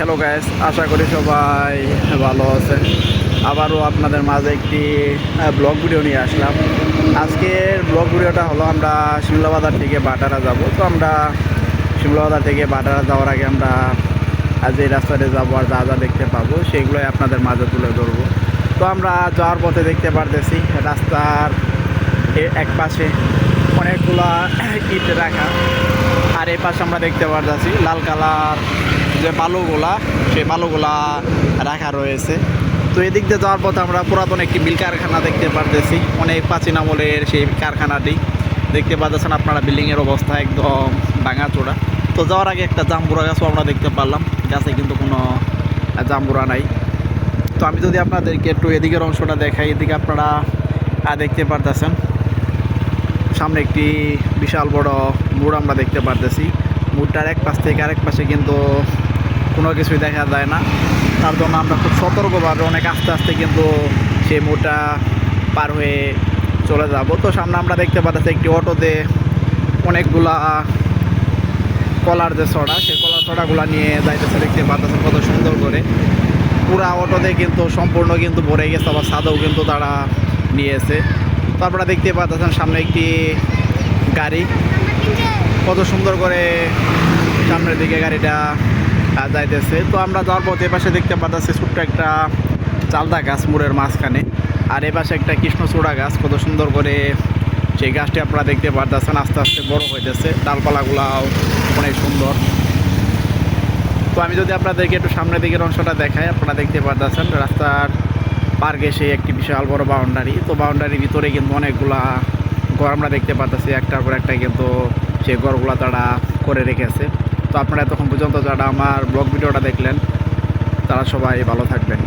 Hello gas আশা করি সবাই ভালো আছেন। আবারও আপনাদের মাঝে একটি ব্লগ ভিডিও নিয়ে আসলাম। আজকের ব্লগ ভিডিওটা হলো আমরা শিমলা বাজার থেকে বাটারা যাব। তো আমরা শিমলা বাজার থেকে বাটারা যাওয়ার আগে আমরা আজ এই রাস্তাতে যাব আর যা যা দেখতে পাবো, সেগুলোই আপনাদের মাঝে তুলে ধরবো। তো আমরা যাওয়ার পথে দেখতে পারতেছি, রাস্তার এক পাশে অনেকগুলা ইট রাখা। আর এই পাশে আমরা দেখতে পারতেছি লাল কালার যে বালুগুলা, সেই বালুগুলা রাখা রয়েছে। তো এদিক দিয়ে যাওয়ার পথে আমরা পুরাতন একটি মিল কারখানা দেখতে পারতেছি। অনেক প্রাচীন আমলের সেই কারখানাটি। দেখতে পাচ্ছেন আপনারা বিল্ডিংয়ের অবস্থা একদম ভাঙা চোড়া তো যাওয়ার আগে একটা জাম্বুরা গাছও আমরা দেখতে পারলাম। গাছে কিন্তু কোনো জাম্বুরা নাই। তো আমি যদি আপনাদেরকে একটু এদিকের অংশটা দেখাই, এদিকে আপনারা দেখতে পারতেছেন। সামনে একটি বিশাল বড় মোড় আমরা দেখতে পারতেছি। মোড়টার এক পাশ থেকে আরেক পাশে কিন্তু কোনো কিছুই দেখা যায় না। তার জন্য আমরা খুব সতর্কভাবে অনেক আস্তে আস্তে কিন্তু সেই মোটা পার হয়ে চলে যাব। তো সামনে আমরা দেখতে পাচ্ছি একটি অটোতে অনেকগুলা কলার যে ছড়া সেই কলার ছড়াগুলা নিয়ে যাইতেছে, দেখতে পাচ্ছেন কত সুন্দর করে। পুরা অটোতে কিন্তু সম্পূর্ণ কিন্তু ভরে গেছে, আবার সাদাও কিন্তু তারা নিয়েছে। তারপরে দেখতে পাচ্ছেন সামনে একটি গাড়ি। কত সুন্দর করে সামনের দিকে গাড়িটা যাইতেছে। তো আমরা যাওয়ার পথে এপাশে দেখতে পাচ্ছি ছোট্ট একটা চালদা গাছ মুড়ের মাঝখানে। আর এপাশে একটা কৃষ্ণচূড়া গাছ। কত সুন্দর করে সেই গাছটি আপনারা দেখতে পারতেছেন, আস্তে আস্তে বড় হইতেছে। ডালপালাগুলাও অনেক সুন্দর। তো আমি যদি আপনাদেরকে একটু সামনের দিকের অংশটা দেখাই, আপনারা দেখতে পারতেছেন রাস্তার পার গেছে একটি বিশাল বড় বাউন্ডারি। তো বাউন্ডারির ভিতরে কিন্তু অনেকগুলা ঘর আমরা দেখতে পারতেছি। একটার পর একটা কিন্তু সেই ঘরগুলা তারা করে রেখেছে। তো আপনারা এতক্ষণ পর্যন্ত যারা আমার ব্লগ ভিডিওটা দেখলেন তারা সবাই ভালো থাকবেন।